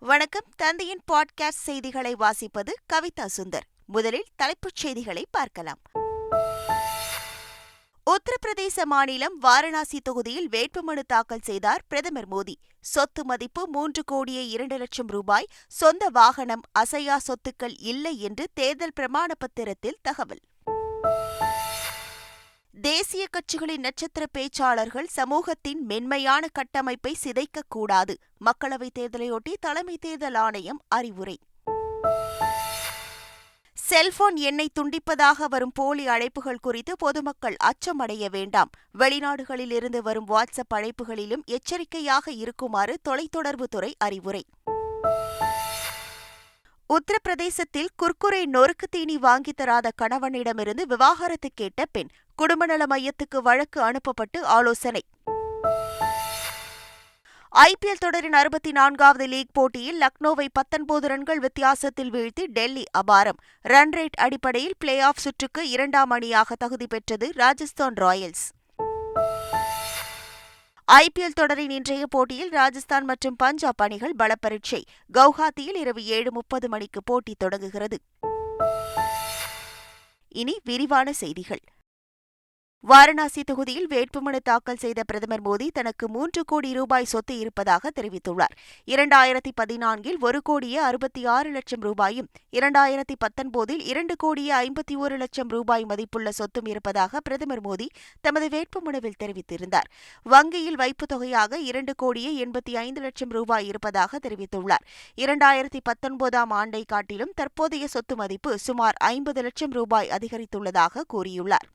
வணக்கம். தந்தையின் பாட்காஸ்ட் செய்திகளை வாசிப்பது கவிதா சுந்தர். முதலில் தலைப்புச் செய்திகளை பார்க்கலாம். உத்தரப்பிரதேச மாநிலம் வாரணாசி தொகுதியில் வேட்புமனு தாக்கல் செய்தார் பிரதமர் மோடி. சொத்து மதிப்பு மூன்று கோடியே இரண்டு லட்சம் ரூபாய். சொந்த வாகனம் அசையா சொத்துக்கள் இல்லை என்று தேர்தல் பிரமாண பத்திரத்தில் தகவல். தேசிய கட்சிகளின் நட்சத்திர பேச்சாளர்கள் சமூகத்தின் மென்மையான கட்டமைப்பை சிதைக்கக்கூடாது. மக்களவைத் தேர்தலையொட்டி தலைமை தேர்தல் ஆணையம் அறிவுரை. செல்போன் எண்ணை துண்டிப்பதாக வரும் போலி அழைப்புகள் குறித்து பொதுமக்கள் அச்சமடைய வேண்டாம். வெளிநாடுகளில் இருந்து வரும் வாட்ஸ்அப் அழைப்புகளிலும் எச்சரிக்கையாக இருக்குமாறு தொலைத்தொடர்புத்துறை அறிவுரை. உத்தரப்பிரதேசத்தில் குர்குரை நொறுக்கு தீனி வாங்கி தராத கணவனிடமிருந்து விவாகரத்து கேட்ட பெண் குடும்பநல மையத்துக்கு வழக்கு அனுப்பப்பட்டு ஆலோசனை. ஐபிஎல் தொடரின் அறுபத்தி நான்காவது லீக் போட்டியில் லக்னோவை பத்தொன்பது ரன்கள் வித்தியாசத்தில் வீழ்த்தி டெல்லி அபாரம். ரன் ரேட் அடிப்படையில் பிளே ஆஃப் சுற்றுக்கு இரண்டாம் அணியாக தகுதி பெற்றது ராஜஸ்தான் ராயல்ஸ். ஐபிஎல் தொடரின் இன்றைய போட்டியில் ராஜஸ்தான் மற்றும் பஞ்சாப் அணிகள் பலப்பரீட்சை. கவுஹாத்தியில் இரவு ஏழு முப்பது மணிக்கு போட்டி தொடங்குகிறது. இனி விரிவான செய்திகள். வாரணாசி தொகுதியில் வேட்புமனு தாக்கல் செய்த பிரதமர் மோடி தனக்கு மூன்று கோடி ரூபாய் சொத்து இருப்பதாக தெரிவித்துள்ளார். இரண்டாயிரத்தி பதினான்கில் ஒரு கோடியே அறுபத்தி ஆறு லட்சம் ரூபாயும் இரண்டாயிரத்தி பத்தொன்பதில் இரண்டு கோடியே ஐம்பத்தி ஒரு லட்சம் ரூபாய் மதிப்புள்ள சொத்தும் இருப்பதாக பிரதமர் மோடி தமது வேட்புமனுவில் தெரிவித்திருந்தார். வங்கியில் வைப்புத் தொகையாக இரண்டு கோடியே எண்பத்தி ஐந்து லட்சம் ரூபாய் இருப்பதாக தெரிவித்துள்ளார். இரண்டாயிரத்தி பத்தொன்பதாம் ஆண்டை காட்டிலும் தற்போதைய சொத்து மதிப்பு சுமார் ஐம்பது லட்சம் ரூபாய் அதிகரித்துள்ளதாக கூறியுள்ளார்.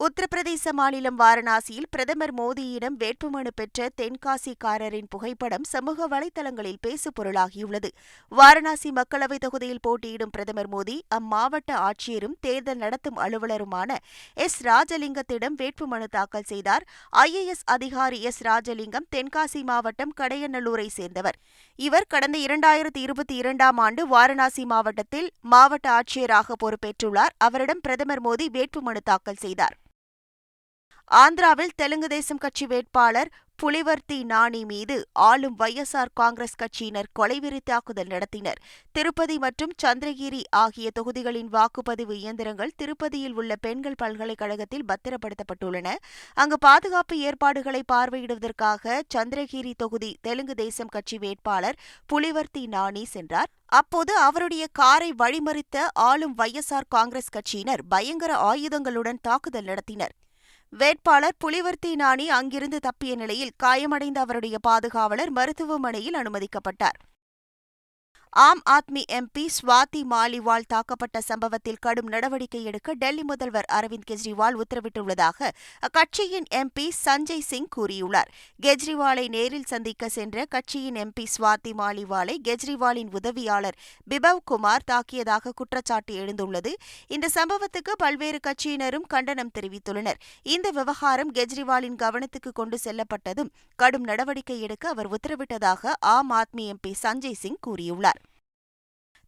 உத்தரப்பிரதேச மாநிலம் வாரணாசியில் பிரதமர் மோடியிடம் வேட்புமனு பெற்ற தென்காசிக்காரரின் புகைப்படம் சமூக வலைதளங்களில் பேசுபொருளாகியுள்ளது. வாரணாசி மக்களவைத் தொகுதியில் போட்டியிடும் பிரதமர் மோடி அம்மாவட்ட ஆட்சியரும் தேர்தல் நடத்தும் அலுவலருமான எஸ். ராஜலிங்கத்திடம் வேட்புமனு தாக்கல் செய்தார். ஐஏஎஸ் அதிகாரி எஸ். ராஜலிங்கம் தென்காசி மாவட்டம் கடையநல்லூரை சேர்ந்தவர். இவர் கடந்த இரண்டாயிரத்தி இருபத்தி இரண்டாம் ஆண்டு வாரணாசி மாவட்டத்தில் மாவட்ட ஆட்சியராக பொறுப்பேற்றுள்ளார். அவரிடம் பிரதமர் மோடி வேட்புமனு தாக்கல் செய்தார். ஆந்திராவில் தெலுங்கு தேசம் கட்சி வேட்பாளர் புலிவர்த்தி நாணி மீது ஆளும் வைஎஸ்ஆர் காங்கிரஸ் கட்சியினர் கொலைவெறி தாக்குதல் நடத்தினர். திருப்பதி மற்றும் சந்திரகிரி ஆகிய தொகுதிகளின் வாக்குப்பதிவு இயந்திரங்கள் திருப்பதியில் உள்ள பெண்கள் பல்கலைக்கழகத்தில் பத்திரப்படுத்தப்பட்டுள்ளன. அங்கு பாதுகாப்பு ஏற்பாடுகளை பார்வையிடுவதற்காக சந்திரகிரி தொகுதி தெலுங்கு தேசம் கட்சி வேட்பாளர் புலிவர்த்தி நாணி சென்றார். அப்போது அவருடைய காரை வழிமறித்த ஆளும் வைஎஸ்ஆர் காங்கிரஸ் கட்சியினர் பயங்கர ஆயுதங்களுடன் தாக்குதல் நடத்தினர். வேட்பாளர் புலிவர்த்தி நாணி அங்கிருந்து தப்பிய நிலையில் காயமடைந்த அவருடைய பாதுகாவலர் மருத்துவமனையில் அனுமதிக்கப்பட்டார். ஆம் ஆத்மி எம்பி ஸ்வாதி மாலிவால் தாக்கப்பட்ட சம்பவத்தில் கடும் நடவடிக்கை எடுக்க டெல்லி முதல்வர் அரவிந்த் கெஜ்ரிவால் உத்தரவிட்டுள்ளதாக அக்கட்சியின் எம்பி சஞ்சய் சிங் கூறியுள்ளார். கெஜ்ரிவாலை நேரில் சந்திக்க சென்ற கட்சியின் எம்பி ஸ்வாதி மாலிவாலை கெஜ்ரிவாலின் உதவியாளர் பிபவ் குமார் தாக்கியதாக குற்றச்சாட்டு எழுந்துள்ளது. இந்த சம்பவத்துக்கு பல்வேறு கட்சியினரும் கண்டனம் தெரிவித்துள்ளனர். இந்த விவகாரம் கெஜ்ரிவாலின் கவனத்துக்கு கொண்டு செல்லப்பட்டதும் கடும் நடவடிக்கை எடுக்க அவர் உத்தரவிட்டதாக ஆம் ஆத்மி எம்பி சஞ்சய் சிங் கூறியுள்ளார்.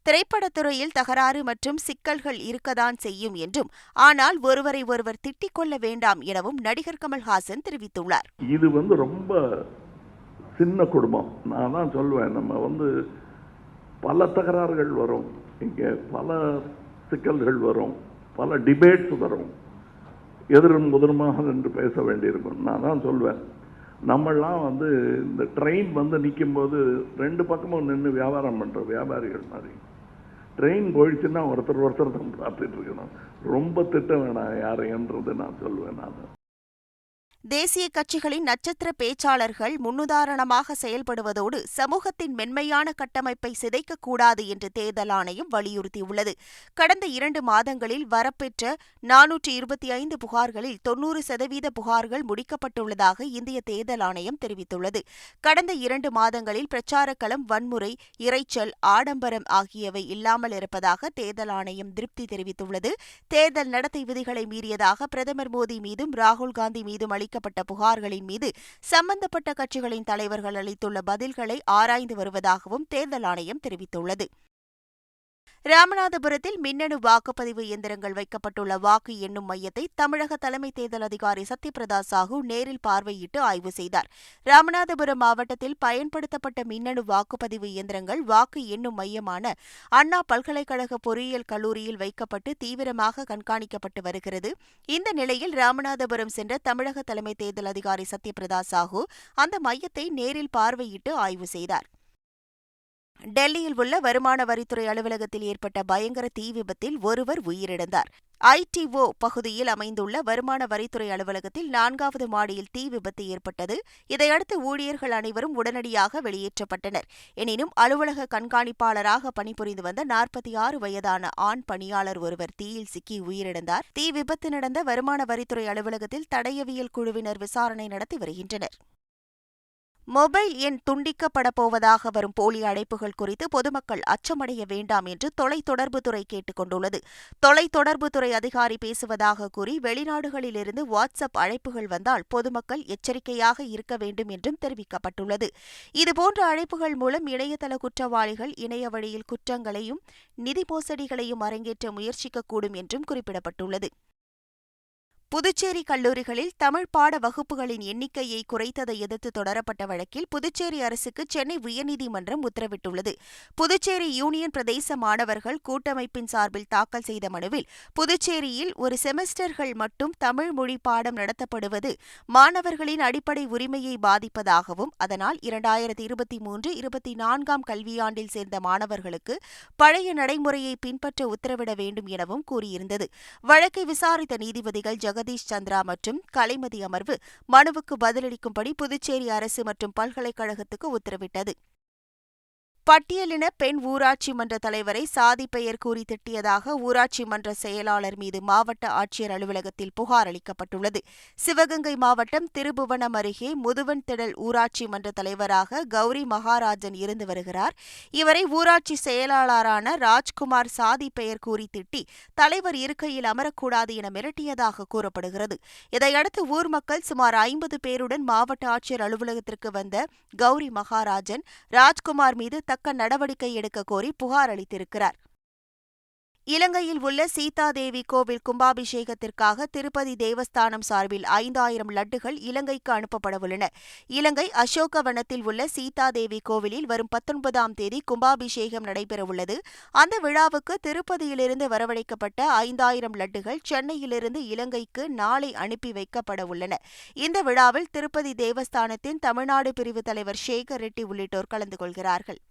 திரைப்படத்துறையில் தகராறு மற்றும் சிக்கல்கள் இருக்கத்தான் செய்யும் என்றும் ஆனால் ஒருவரை ஒருவர் திட்டிக் கொள்ள வேண்டாம் எனவும் நடிகர் கமல்ஹாசன் தெரிவித்துள்ளார். இது வந்து ரொம்ப சின்ன குடும்பம். நான் தான் சொல்லுவேன் நம்ம வந்து பல தகராறுகள் வரும். இங்கே பல சிக்கல்கள் வரும். பல டிபேட்ஸ் வரும். எதிரும் முதலுமாக நின்று பேச வேண்டியிருக்கும். நான் தான் சொல்வேன். நம்மளாம் வந்து இந்த ட்ரெயின் வந்து நிற்கும்போது ரெண்டு பக்கமும் நின்று வியாபாரம் பண்ணுற வியாபாரிகள் மாதிரி. ட்ரெயின் போயிடுச்சுன்னா ஒருத்தர் ஒருத்தர் தான் பார்த்துட்டு இருக்கணும். ரொம்ப திட்டம் வேணாம் யாரையன்றது நான் சொல்லுவேன் நான். தேசிய கட்சிகளின் நட்சத்திர பேச்சாளர்கள் முன்னுதாரணமாக செயல்படுவதோடு சமூகத்தின் மென்மையான கட்டமைப்பை சிதைக்கக்கூடாது என்று தேர்தல் ஆணையம் வலியுறுத்தியுள்ளது. கடந்த இரண்டு மாதங்களில் வரப்பெற்ற நானூற்றி இருபத்தி ஐந்து புகார்களில் தொன்னூறு சதவீத புகார்கள் முடிக்கப்பட்டுள்ளதாக இந்திய தேர்தல் ஆணையம் தெரிவித்துள்ளது. கடந்த இரண்டு மாதங்களில் பிரச்சார களம் வன்முறை இறைச்சல் ஆடம்பரம் ஆகியவை இல்லாமல் இருப்பதாக தேர்தல் ஆணையம் திருப்தி தெரிவித்துள்ளது. தேர்தல் நடத்தை விதிகளை மீறியதாக பிரதமர் மோடி மீதும் ராகுல் காந்தி மீதும் அளிக்க தெரிவிக்கப்பட்ட புகார்களின் மீது சம்பந்தப்பட்ட கட்சிகளின் தலைவர்கள் அளித்துள்ள பதில்களை ஆராய்ந்து வருவதாகவும் தேர்தல் ஆணையம் தெரிவித்துள்ளது. ராமநாதபுரத்தில் மின்னணு வாக்குப்பதிவு இயந்திரங்கள் வைக்கப்பட்டுள்ள வாக்கு எண்ணும் மையத்தை தமிழக தலைமை தேர்தல் அதிகாரி சத்யபிரதா சாஹூ நேரில் பார்வையிட்டு ஆய்வு செய்தார். ராமநாதபுரம் மாவட்டத்தில் பயன்படுத்தப்பட்ட மின்னணு வாக்குப்பதிவு இயந்திரங்கள் வாக்கு எண்ணும் மையமான அண்ணா பல்கலைக்கழக பொறியியல் கல்லூரியில் வைக்கப்பட்டு தீவிரமாக கண்காணிக்கப்பட்டு வருகிறது. இந்த நிலையில் ராமநாதபுரம் சென்ற தமிழக தலைமை தேர்தல் அதிகாரி சத்யபிரதா சாஹூ அந்த மையத்தை நேரில் பார்வையிட்டு ஆய்வு செய்தார். டெல்லியில் உள்ள வருமான வரித்துறை அலுவலகத்தில் ஏற்பட்ட பயங்கர தீ விபத்தில் ஒருவர் உயிரிழந்தார். ஐடிஓ பகுதியில் அமைந்துள்ள வருமான வரித்துறை அலுவலகத்தில் நான்காவது மாடியில் தீ விபத்து ஏற்பட்டது. இதையடுத்து ஊழியர்கள் அனைவரும் உடனடியாக வெளியேற்றப்பட்டனர். எனினும் அலுவலக கண்காணிப்பாளராக பணிபுரிந்து வந்த நாற்பத்தி ஆறு வயதான ஆண் பணியாளர் ஒருவர் தீயில் சிக்கி உயிரிழந்தார். தீ விபத்து நடந்த வருமான வரித்துறை அலுவலகத்தில் தடயவியல் குழுவினர் விசாரணை நடத்தி வருகின்றனர். மொபைல் எண் துண்டிக்கப்பட போவதாக வரும் போலி அழைப்புகள் குறித்து பொதுமக்கள் அச்சமடைய வேண்டாம் என்று தொலைத்தொடர்புத்துறை கேட்டுக் கொண்டுள்ளது. தொலைத்தொடர்புத்துறை அதிகாரி பேசுவதாக கூறி வெளிநாடுகளிலிருந்து வாட்ஸ்அப் அழைப்புகள் வந்தால் பொதுமக்கள் எச்சரிக்கையாக இருக்க வேண்டும் என்றும் தெரிவிக்கப்பட்டுள்ளது. இதுபோன்ற அழைப்புகள் மூலம் இணையதள குற்றவாளிகள் இணைய வழியில் குற்றங்களையும் நிதி மோசடிகளையும் அரங்கேற்ற முயற்சிக்கக்கூடும் என்றும் குறிப்பிடப்பட்டுள்ளது. புதுச்சேரி கல்லூரிகளில் தமிழ் பாட வகுப்புகளின் எண்ணிக்கையை குறைத்ததை எதிர்த்து தொடரப்பட்ட வழக்கில் புதுச்சேரி அரசுக்கு சென்னை உயர்நீதிமன்றம் உத்தரவிட்டுள்ளது. புதுச்சேரி யூனியன் பிரதேச மாணவர்கள் கூட்டமைப்பின் சார்பில் தாக்கல் செய்த மனுவில் புதுச்சேரியில் ஒரு செமஸ்டர்கள் மட்டும் தமிழ் மொழி பாடம் நடத்தப்படுவது மாணவர்களின் அடிப்படை உரிமையை பாதிப்பதாகவும் அதனால் இரண்டாயிரத்தி இருபத்தி மூன்று இருபத்தி நான்காம் கல்வியாண்டில் சேர்ந்த மாணவர்களுக்கு பழைய நடைமுறையை பின்பற்ற உத்தரவிட வேண்டும் எனவும் கூறியிருந்தது. வழக்கை விசாரித்த நீதிபதிகள் ஜெகத் ஜெகதீஷ் சந்திரா மற்றும் கலைமதி அமர்வு மனுவுக்கு பதிலளிக்கும்படி புதுச்சேரி அரசு மற்றும் பல்கலைக்கழகத்துக்கு உத்தரவிட்டது. பட்டியலின பெண் ஊராட்சி மன்ற தலைவரை சாதி பெயர் கூறி திட்டியதாக ஊராட்சி மன்ற செயலாளர் மீது மாவட்ட ஆட்சியர் அலுவலகத்தில் புகார் அளிக்கப்பட்டுள்ளது. சிவகங்கை மாவட்டம் திருபுவனம் அருகே முதுவன் திடல் ஊராட்சி மன்ற தலைவராக கௌரி மகாராஜன் இருந்து வருகிறார். இவரை ஊராட்சி செயலாளரான ராஜ்குமார் சாதி பெயர் கூறி திட்டி தலைவர் இருக்கையில் அமரக்கூடாது என மிரட்டியதாக கூறப்படுகிறது. இதையடுத்து ஊர் மக்கள் சுமார் ஐம்பது பேருடன் மாவட்ட ஆட்சியர் அலுவலகத்திற்கு வந்த கௌரி மகாராஜன் ராஜ்குமார் மீது தக்க நடவடிக்கை எடுக்க கோரி புகார் அளித்திருக்கிறார். இலங்கையில் உள்ள சீதாதேவி கோவில் கும்பாபிஷேகத்திற்காக திருப்பதி தேவஸ்தானம் சார்பில் ஐந்தாயிரம் லட்டுகள் இலங்கைக்கு அனுப்பப்படவுள்ளன. இலங்கை அசோகவனத்தில் உள்ள சீதாதேவி கோவிலில் வரும் பத்தொன்பதாம் தேதி கும்பாபிஷேகம் நடைபெறவுள்ளது. அந்த விழாவுக்கு திருப்பதியிலிருந்து வரவழைக்கப்பட்ட ஐந்தாயிரம் லட்டுகள் சென்னையிலிருந்து இலங்கைக்கு நாளை அனுப்பி வைக்கப்பட உள்ளன இந்த விழாவில் திருப்பதி தேவஸ்தானத்தின் தமிழ்நாடு பிரிவு தலைவர் சேகர் ரெட்டி உள்ளிட்டோர் கலந்து கொள்கிறார்கள்.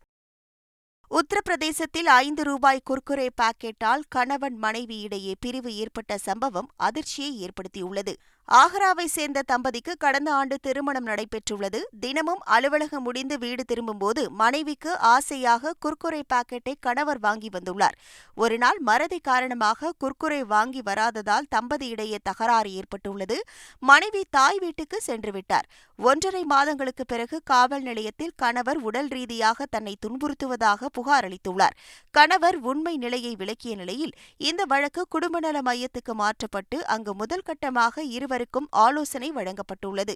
உத்தரப்பிரதேசத்தில் ஐந்து ரூபாய் குர்குரே பாக்கெட்டால் கணவன் மனைவி இடையே பிரிவு ஏற்பட்ட சம்பவம் அதிர்ச்சியை ஏற்படுத்தியுள்ளது. ஆக்ராவை சேர்ந்த தம்பதிக்கு கடந்த ஆண்டு திருமணம் நடைபெற்றுள்ளது. தினமும் அலுவலகம் முடிந்து வீடு திரும்பும்போது மனைவிக்கு ஆசையாக குர்குரே பாக்கெட்டை கணவர் வாங்கி வந்துள்ளார். ஒருநாள் மறதி காரணமாக குர்குரே வாங்கி வராததால் தம்பதியிடையே தகராறு ஏற்பட்டுள்ளது. மனைவி தாய் வீட்டுக்கு சென்றுவிட்டார் ஒன்றரை மாதங்களுக்கு பிறகு காவல் நிலையத்தில் கணவர் உடல் ரீதியாக தன்னை துன்புறுத்துவதாக புகார் அளித்துள்ளார். கணவர் உண்மை நிலையை விளக்கிய நிலையில் இந்த வழக்கு குடும்ப நல மையத்துக்கு மாற்றப்பட்டு அங்கு முதல் கட்டமாக இருவர் இருவருக்கும் ஆலோசனை வழங்கப்பட்டுள்ளது.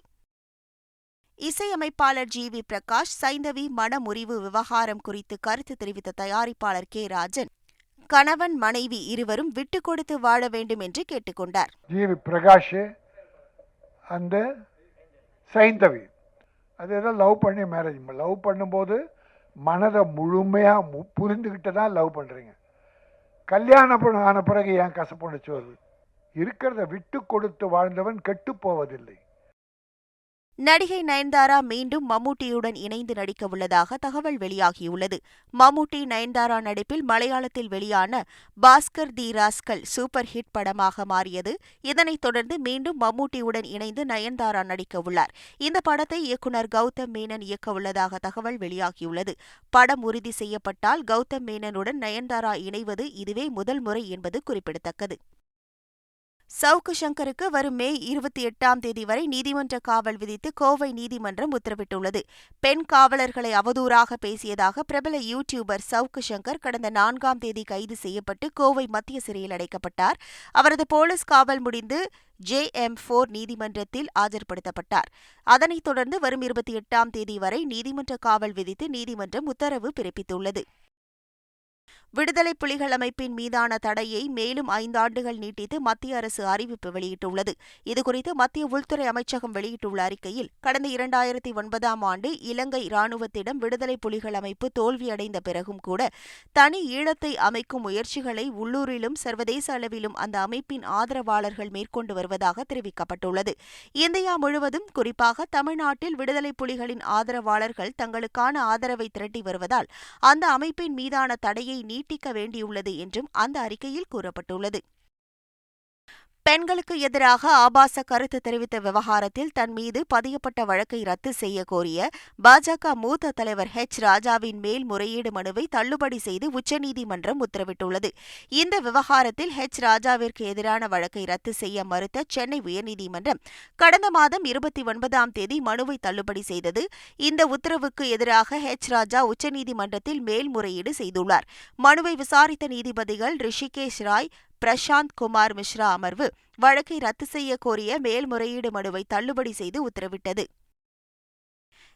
இசையமைப்பாளர் ஜி. வி. பிரகாஷ் சைந்தவி மனமுறிவு விவகாரம் குறித்து கருத்து தெரிவித்த தயாரிப்பாளர் கே. ராஜன் கணவன் மனைவி இருவரும் விட்டு கொடுத்து வாழ வேண்டும் என்று கேட்டுக்கொண்டார் ஜி. வி. பிரகாஷ் அந்த சைந்தவி அது ஏதோ லவ் பண்ணி மேரேஜ் லவ் பண்ணும்போது மனதை முழுமையாக புரிந்துக்கிட்டு தான் லவ் பண்ணுறீங்க கல்யாணம் ஆன பிறகு ஏன் கசப்புணர்ச்சி வருது? இருக்கிறத விட்டு கொடுத்து வாழ்ந்தவன் கெட்டு போவதில்லை. நடிகை நயன்தாரா மீண்டும் மம்முட்டியுடன் இணைந்து நடிக்க உள்ளதாக தகவல் வெளியாகியுள்ளது. மம்முட்டி நயன்தாரா நடிப்பில் மலையாளத்தில் வெளியான Bhaskar the rascal super hit படமாக மாறியது. இதனைத் தொடர்ந்து மீண்டும் மம்முட்டியுடன் இணைந்து நயன்தாரா நடிக்க உள்ளார். இந்த படத்தை இயக்குநர் கௌதம் மேனன் இயக்க உள்ளதாக தகவல் வெளியாகியுள்ளது. படம் உறுதி செய்யப்பட்டால் கௌதம் மேனனுடன் நயன்தாரா இணைவது இதுவே முதல் முறை என்பது குறிப்பிடத்தக்கது. சவுக்கு சங்கருக்கு வரும் மே இருபத்தி எட்டாம் தேதி வரை நீதிமன்ற காவல் விதித்து கோவை நீதிமன்றம் உத்தரவிட்டுள்ளது. பெண் காவலர்களை அவதூறாக பேசியதாக பிரபல யூடியூபர் சவுக்கு சங்கர் கடந்த நான்காம் தேதி கைது செய்யப்பட்டு கோவை மத்திய சிறையில் அடைக்கப்பட்டார். அவரது போலீஸ் காவல் முடிந்து ஜே எம் போர் நீதிமன்றத்தில் ஆஜர்படுத்தப்பட்டார். அதனைத் தொடர்ந்து வரும் இருபத்தி எட்டாம் தேதி வரை நீதிமன்ற காவல் விதித்து நீதிமன்றம் உத்தரவு பிறப்பித்துள்ளது. விடுதலை புலிகள் அமைப்பின் மீதான தடையை மேலும் ஐந்தாண்டுகள் நீட்டித்து மத்திய அரசு அறிவிப்பு வெளியிட்டுள்ளது. இதுகுறித்து மத்திய உள்துறை அமைச்சகம் வெளியிட்டுள்ள அறிக்கையில் கடந்த இரண்டாயிரத்தி ஒன்பதாம் ஆண்டு இலங்கை ராணுவத்திடம் விடுதலை புலிகள் அமைப்பு தோல்வியடைந்த பிறகும் கூட தனி ஈழத்தை அமைக்கும் முயற்சிகளை உள்ளூரிலும் சர்வதேச அளவிலும் அந்த அமைப்பின் ஆதரவாளர்கள் மேற்கொண்டு வருவதாக தெரிவிக்கப்பட்டுள்ளது. இந்தியா முழுவதும் குறிப்பாக தமிழ்நாட்டில் விடுதலை புலிகளின் ஆதரவாளர்கள் தங்களுக்கான ஆதரவை திரட்டி வருவதால் அந்த அமைப்பின் மீதான தடையை நீட்டிக்க வேண்டியுள்ளது என்றும் அந்த அறிக்கையில் கூறப்பட்டுள்ளது. பெண்களுக்கு எதிராக ஆபாச கருத்து தெரிவித்த விவகாரத்தில் தன் மீது பதியப்பட்ட வழக்கை ரத்து செய்ய கோரிய பாஜக மூத்த தலைவர் ஹெச் ராஜாவின் மேல்முறையீடு மனுவை தள்ளுபடி செய்து உச்சநீதிமன்றம் உத்தரவிட்டுள்ளது. இந்த விவகாரத்தில் ஹெச் ராஜாவிற்கு எதிரான வழக்கை ரத்து செய்ய மறுத்த சென்னை உயர்நீதிமன்றம் கடந்த மாதம் இருபத்தி ஒன்பதாம் தேதி மனுவை தள்ளுபடி செய்தது. இந்த உத்தரவுக்கு எதிராக ஹெச் ராஜா உச்சநீதிமன்றத்தில் மேல்முறையீடு செய்துள்ளார். மனுவை விசாரித்த நீதிபதிகள் ரிஷிகேஷ் ராய் பிரசாந்த் குமார் மிஸ்ரா அமர்வு வழக்கை ரத்து செய்ய கோரிய மேல்முறையீடு மனுவை தள்ளுபடி செய்து உத்தரவிட்டது.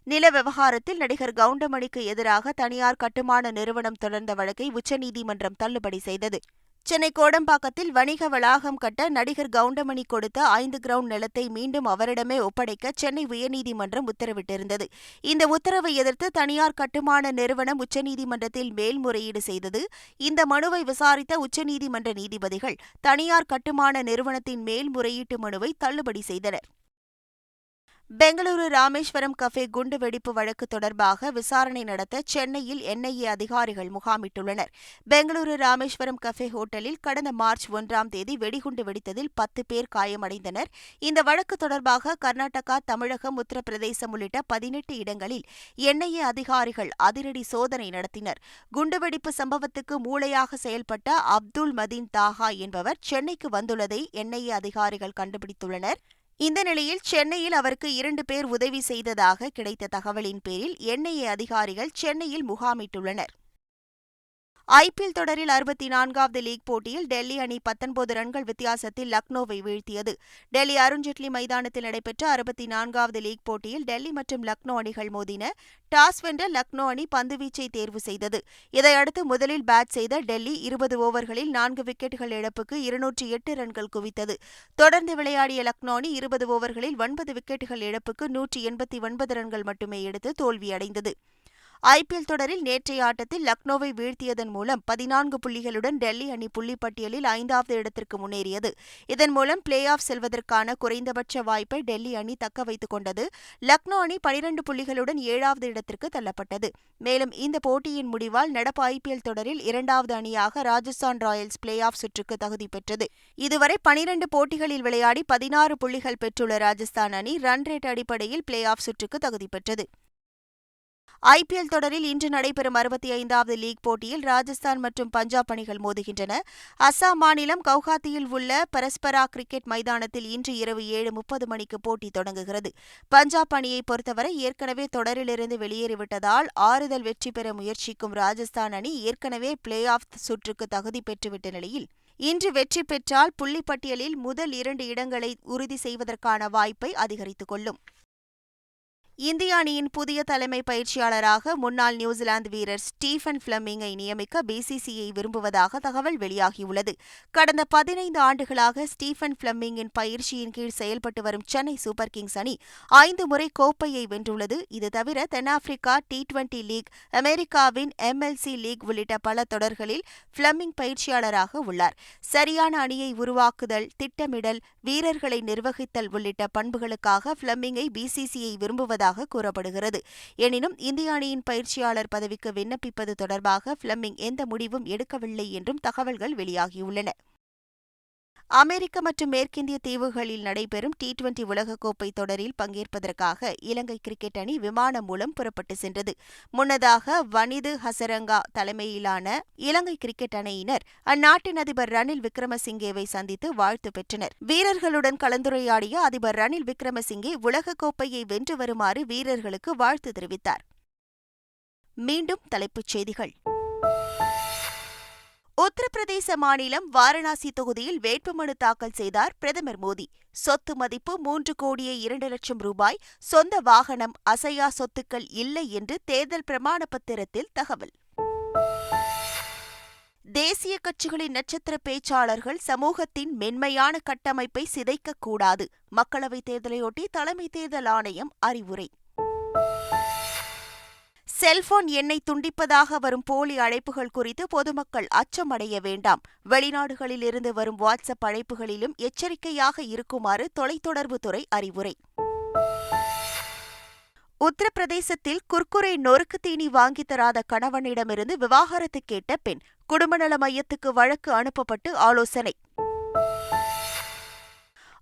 நில விவகாரத்தில் நடிகர் கவுண்டமணிக்கு எதிராக தனியார் கட்டுமான நிறுவனம் தொடர்ந்த வழக்கை உச்சநீதிமன்றம் தள்ளுபடி செய்தது. சென்னை கோடம்பாக்கத்தில் வணிக வளாகம் கட்ட நடிகர் கவுண்டமணி கொடுத்த ஐந்து கிரவுண்ட் நிலத்தை மீண்டும் அவரிடமே ஒப்படைக்க சென்னை உயர்நீதிமன்றம் உத்தரவிட்டிருந்தது. இந்த உத்தரவை எதிர்த்து தனியார் கட்டுமான நிறுவனம் உச்சநீதிமன்றத்தில் மேல்முறையீடு செய்தது. இந்த மனுவை விசாரித்த உச்சநீதிமன்ற நீதிபதிகள் தனியார் கட்டுமான நிறுவனத்தின் மேல்முறையீட்டு மனுவை தள்ளுபடி செய்தனர். பெங்களூரு ராமேஸ்வரம் கஃபே குண்டுவெடிப்பு வழக்கு தொடர்பாக விசாரணை நடத்த சென்னையில் என்ஐஏ அதிகாரிகள் முகாமிட்டுள்ளனர். பெங்களூரு ராமேஸ்வரம் கஃபே ஹோட்டலில் கடந்த மார்ச் ஒன்றாம் தேதி வெடிகுண்டு வெடித்ததில் பத்து பேர் காயமடைந்தனர். இந்த வழக்கு தொடர்பாக கர்நாடகா தமிழகம் உத்தரப்பிரதேசம் உள்ளிட்ட பதினெட்டு இடங்களில் என்ஐஏ அதிகாரிகள் அதிரடி சோதனை நடத்தினர். குண்டுவெடிப்பு சம்பவத்துக்கு மூளையாக செயல்பட்ட அப்துல் மதீன் தாஹா என்பவர் சென்னைக்கு வந்துள்ளதை என்ஐஏ அதிகாரிகள் கண்டுபிடித்துள்ளனர். இந்த நிலையில் சென்னையில் அவருக்கு இரண்டு பேர் உதவி செய்ததாக கிடைத்த தகவலின் பேரில் என்ஐஏ அதிகாரிகள் சென்னையில் முகாமிட்டுள்ளனர். ஐபிஎல் தொடரில் அறுபத்தி நான்காவது லீக் போட்டியில் டெல்லி அணி பத்தொன்பது ரன்கள் வித்தியாசத்தில் லக்னோவை வீழ்த்தியது. டெல்லி அருண்ஜேட்லி மைதானத்தில் நடைபெற்ற அறுபத்தி நான்காவது லீக் போட்டியில் டெல்லி மற்றும் லக்னோ அணிகள் மோதின டாஸ் வென்ற லக்னோ அணி பந்துவீச்சை தேர்வு செய்தது. இதையடுத்து முதலில் பேட் செய்த டெல்லி இருபது ஓவர்களில் நான்கு விக்கெட்டுகள் இழப்புக்கு இருநூற்றி எட்டு ரன்கள் குவித்தது. தொடர்ந்து விளையாடிய லக்னோ அணி இருபது ஓவர்களில் ஒன்பது விக்கெட்டுகள் இழப்புக்கு நூற்றி எண்பத்தி ஒன்பது ரன்கள் மட்டுமே எடுத்து தோல்வியடைந்தது. ஐபிஎல் தொடரில் நேற்றைய ஆட்டத்தில் லக்னோவை வீழ்த்தியதன் மூலம் பதினான்கு புள்ளிகளுடன் டெல்லி அணி புள்ளிப்பட்டியலில் ஐந்தாவது இடத்திற்கு முன்னேறியது. இதன் மூலம் பிளே ஆஃப் செல்வதற்கான குறைந்தபட்ச வாய்ப்பை டெல்லி அணி தக்க வைத்துக் கொண்டது. லக்னோ அணி பனிரண்டு புள்ளிகளுடன் ஏழாவது இடத்திற்கு தள்ளப்பட்டது. மேலும் இந்த போட்டியின் முடிவால் நடப்பு ஐபிஎல் தொடரில் இரண்டாவது அணியாக ராஜஸ்தான் ராயல்ஸ் பிளே ஆஃப் சுற்றுக்கு தகுதி பெற்றது. இதுவரை பனிரண்டு போட்டிகளில் விளையாடி பதினாறு புள்ளிகள் பெற்றுள்ள ராஜஸ்தான் அணி ரன் ரேட் அடிப்படையில் பிளே ஆஃப் சுற்றுக்கு தகுதி பெற்றது. ஐபிஎல் தொடரில் இன்று நடைபெறும் அறுபத்தி ஐந்தாவது லீக் போட்டியில் ராஜஸ்தான் மற்றும் பஞ்சாப் அணிகள் மோதுகின்றன. அஸ்ஸாம் மாநிலம் கவுஹாத்தியில் உள்ள பரஸ்பரா கிரிக்கெட் மைதானத்தில் இன்று இரவு ஏழு முப்பது மணிக்கு போட்டி தொடங்குகிறது. பஞ்சாப் அணியை பொறுத்தவரை ஏற்கனவே தொடரிலிருந்து வெளியேறிவிட்டதால் ஆறுதல் வெற்றி பெற முயற்சிக்கும் ராஜஸ்தான் அணி ஏற்கனவே பிளே ஆஃப் சுற்றுக்கு தகுதி பெற்றுவிட்ட நிலையில். இன்று வெற்றி பெற்றால் புள்ளிப்பட்டியலில் முதல் இரண்டு இடங்களை உறுதி செய்வதற்கான வாய்ப்பை அதிகரித்துக் கொள்ளும். இந்திய அணியின் புதிய தலைமை பயிற்சியாளராக முன்னாள் நியூசிலாந்து வீரர் ஸ்டீஃபன் பிளமிங்கை நியமிக்க பிசிசிஐ விரும்புவதாக தகவல் வெளியாகியுள்ளது. கடந்த பதினைந்து ஆண்டுகளாக ஸ்டீஃபன் பிளமிங்கின் பயிற்சியின் கீழ் செயல்பட்டு வரும் சென்னை சூப்பர் கிங்ஸ் அணி ஐந்து முறை கோப்பையை வென்றுள்ளது. இது தவிர தென்னாப்பிரிக்கா டி டுவெண்டி லீக் அமெரிக்காவின் எம்எல்சி லீக் உள்ளிட்ட பல தொடர்களில் பிளமிங் பயிற்சியாளராக உள்ளார். சரியான அணியை உருவாக்குதல் திட்டமிடல் வீரர்களை நிர்வகித்தல் உள்ளிட்ட பண்புகளுக்காக பிளமிங்கை பிசிசிஐ விரும்புவதாக கூறப்படுகிறது. எனினும் இந்திய அணியின் பயிற்சியாளர் பதவிக்கு விண்ணப்பிப்பது தொடர்பாக பிளமிங் எந்த முடிவும் எடுக்கவில்லை என்றும் தகவல்கள் வெளியாகியுள்ளன. அமெரிக்க மற்றும் மேற்கிந்திய தீவுகளில் நடைபெறும் டி டுவெண்டி உலகக்கோப்பை தொடரில் பங்கேற்பதற்காக இலங்கை கிரிக்கெட் அணி விமானம் மூலம் புறப்பட்டு சென்றது. முன்னதாக வனிது ஹசரங்கா தலைமையிலான இலங்கை கிரிக்கெட் அணியினர் அந்நாட்டின் அதிபர் ரணில் விக்ரமசிங்கேவை சந்தித்து வாழ்த்து பெற்றனர். வீரர்களுடன் கலந்துரையாடிய அதிபர் ரணில் விக்ரமசிங்கே உலகக்கோப்பையை வென்று வருமாறு வீரர்களுக்கு வாழ்த்து தெரிவித்தார். மீண்டும் தலைப்புச் செய்திகள். உத்தரப்பிரதேச மாநிலம் வாரணாசி தொகுதியில் வேட்புமனு தாக்கல் செய்தார் பிரதமர் மோடி. சொத்து மதிப்பு மூன்று கோடியே இரண்டு லட்சம் ரூபாய். சொந்த வாகனம் அசையா சொத்துக்கள் இல்லை என்று தேர்தல் பிரமாண பத்திரத்தில் தகவல். தேசிய கட்சிகளின் நட்சத்திர பேச்சாளர்கள் சமூகத்தின் மென்மையான கட்டமைப்பை சிதைக்கக்கூடாது. மக்களவைத் தேர்தலையொட்டி தலைமை தேர்தல் ஆணையம் அறிவுரை. செல்போன் எண்ணை துண்டிப்பதாக வரும் போலி அழைப்புகள் குறித்து பொதுமக்கள் அச்சமடைய வேண்டாம். வெளிநாடுகளில் இருந்து வரும் வாட்ஸ்அப் அழைப்புகளிலும் எச்சரிக்கையாக இருக்குமாறு தொலைத்தொடர்புத்துறை அறிவுரை. உத்தரப்பிரதேசத்தில் குர்குரை நொறுக்கு தீனி வாங்கி தராத கணவனிடமிருந்து விவாகரத்து கேட்ட பெண் குடும்பநல மையத்துக்கு வழக்கு அனுப்பப்பட்டு ஆலோசனை.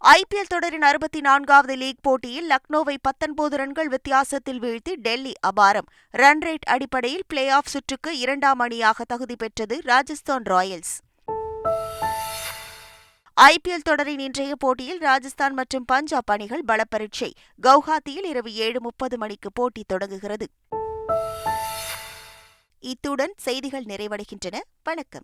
ஐபிஎல் தொடரின் அறுபத்தி நான்காவது லீக் போட்டியில் லக்னோவை பத்தொன்பது ரன்கள் வித்தியாசத்தில் வீழ்த்தி டெல்லி அபாரம். ரன் ரேட் அடிப்படையில் பிளே ஆஃப் சுற்றுக்கு இரண்டாம் அணியாக தகுதி பெற்றது ராஜஸ்தான் ராயல்ஸ். ஐபிஎல் தொடரின் இன்றைய போட்டியில் ராஜஸ்தான் மற்றும் பஞ்சாப் அணிகள் பலப்பரீட்சை. கவுஹாத்தியில் இரவு ஏழு முப்பது மணிக்கு போட்டி தொடங்குகிறது. இத்துடன் செய்திகள் நிறைவடைகின்றன. வணக்கம்.